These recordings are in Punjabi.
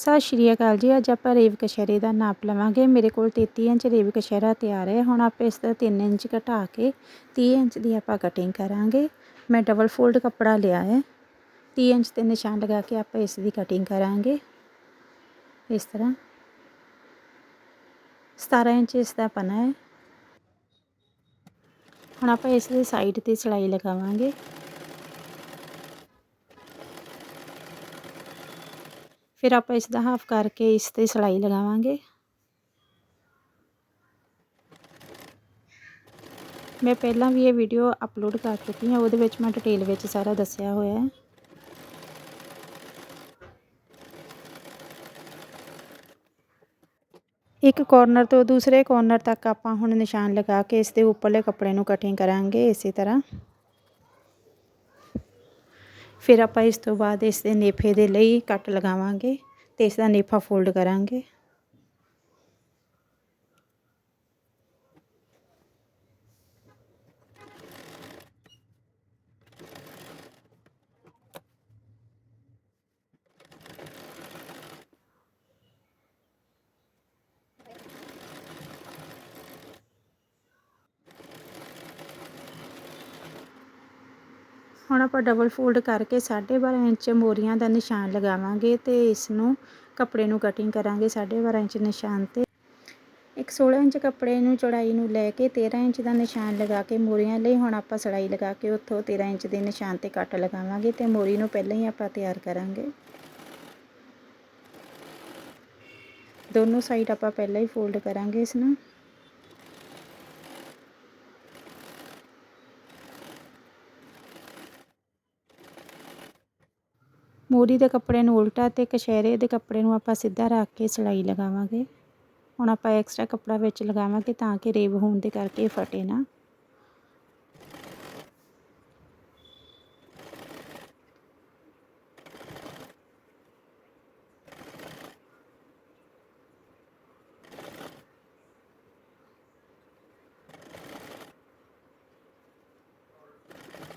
ਸਤਿ ਸ਼੍ਰੀ ਅਕਾਲ ਜੀ, ਅੱਜ ਆਪਾਂ ਰੇਵ ਕਸ਼ਹਿਰੇ ਦਾ ਨਾਪ ਲਵਾਂਗੇ। ਮੇਰੇ ਕੋਲ 33 ਇੰਚ ਰੇਵ ਕਸ਼ਹਿਰਾ ਤਿਆਰ ਹੈ। ਹੁਣ ਆਪਾਂ ਇਸ ਦਾ 3 ਇੰਚ ਘਟਾ ਕੇ 30 ਇੰਚ ਦੀ ਆਪਾਂ ਕਟਿੰਗ ਕਰਾਂਗੇ। ਮੈਂ ਡਬਲ ਫੋਲਡ ਕੱਪੜਾ ਲਿਆ ਹੈ। 30 ਇੰਚ ਤੇ ਨਿਸ਼ਾਨ ਲਗਾ ਕੇ ਆਪਾਂ ਇਸ ਦੀ ਕਟਿੰਗ ਕਰਾਂਗੇ। ਇਸ ਤਰ੍ਹਾਂ। 17 ਇੰਚ ਇਸ ਦਾ ਪਨਾ ਹੈ। ਹੁਣ ਆਪਾਂ ਇਸ ਦੇ ਸਾਈਡ ਤੇ ਸਿਲਾਈ ਲਗਾਵਾਂਗੇ। ਫਿਰ ਆਪਾਂ ਇਸ ਦਾ ਹਾਫ ਕਰਕੇ ਇਸ ਤੇ ਸਿਲਾਈ ਲਗਾਵਾਂਗੇ। ਮੈਂ ਪਹਿਲਾਂ ਵੀ ਇਹ ਵੀਡੀਓ ਅਪਲੋਡ ਕਰ ਚੁੱਕੀ ਹਾਂ, ਉਹਦੇ ਵਿੱਚ ਮੈਂ ਡਿਟੇਲ ਵਿੱਚ ਸਾਰਾ ਦੱਸਿਆ ਹੋਇਆ ਹੈ। ਇੱਕ ਕੋਰਨਰ ਤੋਂ ਦੂਸਰੇ ਕੋਰਨਰ ਤੱਕ ਆਪਾਂ ਹੁਣ ਨਿਸ਼ਾਨ ਲਗਾ ਕੇ ਇਸ ਦੇ ਉੱਪਰਲੇ ਕੱਪੜੇ ਨੂੰ ਕਟਿੰਗ ਕਰਾਂਗੇ ਇਸੇ ਤਰ੍ਹਾਂ। ਫਿਰ ਆਪਾਂ ਇਸ ਤੋਂ ਬਾਅਦ ਇਸ ਦੇ ਨੇਫੇ ਦੇ ਲਈ ਕੱਟ ਲਗਾਵਾਂਗੇ ਅਤੇ ਇਸ ਦਾ ਨੇਫਾ ਫੋਲਡ ਕਰਾਂਗੇ। ਹੁਣ ਆਪਾਂ ਡਬਲ ਫੋਲਡ ਕਰਕੇ 12.5 ਇੰਚ ਮੋਰੀਆਂ ਦਾ ਨਿਸ਼ਾਨ ਲਗਾਵਾਂਗੇ ਤੇ ਇਸ ਨੂੰ ਕੱਪੜੇ ਨੂੰ ਕਟਿੰਗ ਕਰਾਂਗੇ 12.5 ਇੰਚ ਨਿਸ਼ਾਨ ਤੇ। ਇੱਕ 16 ਇੰਚ ਕੱਪੜੇ ਨੂੰ ਚੌੜਾਈ ਨੂੰ ਲੈ ਕੇ 13 ਇੰਚ ਦਾ ਨਿਸ਼ਾਨ ਲਗਾ ਕੇ ਮੋਰੀਆਂ ਲਈ ਹੁਣ ਆਪਾਂ ਸੜਾਈ ਲਗਾ ਕੇ ਉੱਥੋਂ 13 ਇੰਚ ਦੇ ਨਿਸ਼ਾਨ ਤੇ ਕੱਟ ਲਗਾਵਾਂਗੇ ਤੇ ਮੋਰੀ ਨੂੰ ਪਹਿਲਾਂ ਹੀ ਆਪਾਂ ਤਿਆਰ ਕਰਾਂਗੇ। ਦੋਨੋਂ ਸਾਈਡ ਆਪਾਂ ਪਹਿਲਾਂ ਹੀ ਫੋਲਡ ਕਰਾਂਗੇ ਇਸ ਨੂੰ ਮੋਰੀ ਦੇ ਕੱਪੜੇ ਨੂੰ ਉਲਟਾ ਤੇ ਕਸ਼ਹਿਰੇ ਦੇ ਕੱਪੜੇ ਨੂੰ ਆਪਾਂ ਸਿੱਧਾ ਰੱਖ ਕੇ ਸਿਲਾਈ ਲਗਾਵਾਂਗੇ। ਹੁਣ ਆਪਾਂ ਐਕਸਟਰਾ ਕੱਪੜਾ ਵਿੱਚ ਲਗਾਵਾਂਗੇ ਤਾਂ ਕਿ ਰੇਬ ਹੋਣ ਦੇ ਕਰਕੇ ਫਟੇ ਨਾ।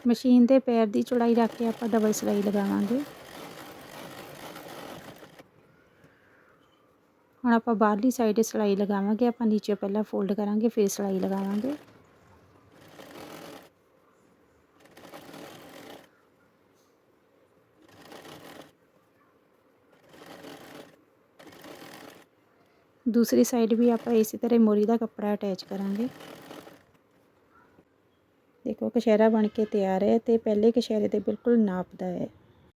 ਮਸ਼ੀਨ ਦੇ ਪੈਰ ਦੀ ਚੌੜਾਈ ਰੱਖ ਕੇ ਆਪਾਂ ਡਬਲ ਸਿਲਾਈ ਲਗਾਵਾਂਗੇ। ਹੁਣ ਆਪਾਂ ਬਾਹਰਲੀ ਸਾਈਡ ਸਿਲਾਈ ਲਗਾਵਾਂਗੇ, ਆਪਾਂ ਨੀਚੇ ਪਹਿਲਾਂ ਫੋਲਡ ਕਰਾਂਗੇ, ਫਿਰ ਸਿਲਾਈ ਲਗਾਵਾਂਗੇ। ਦੂਸਰੀ ਸਾਈਡ ਵੀ ਆਪਾਂ ਇਸੇ ਤਰ੍ਹਾਂ ਮੋਰੀ ਦਾ ਕੱਪੜਾ ਅਟੈਚ ਕਰਾਂਗੇ। ਦੇਖੋ ਕਸ਼ਹਿਰਾ ਬਣ ਕੇ ਤਿਆਰ ਹੈ ਤੇ ਪਹਿਲੇ ਕਸ਼ਹਿਰੇ ਦੇ ਬਿਲਕੁਲ ਨਾਪ ਦਾ ਹੈ।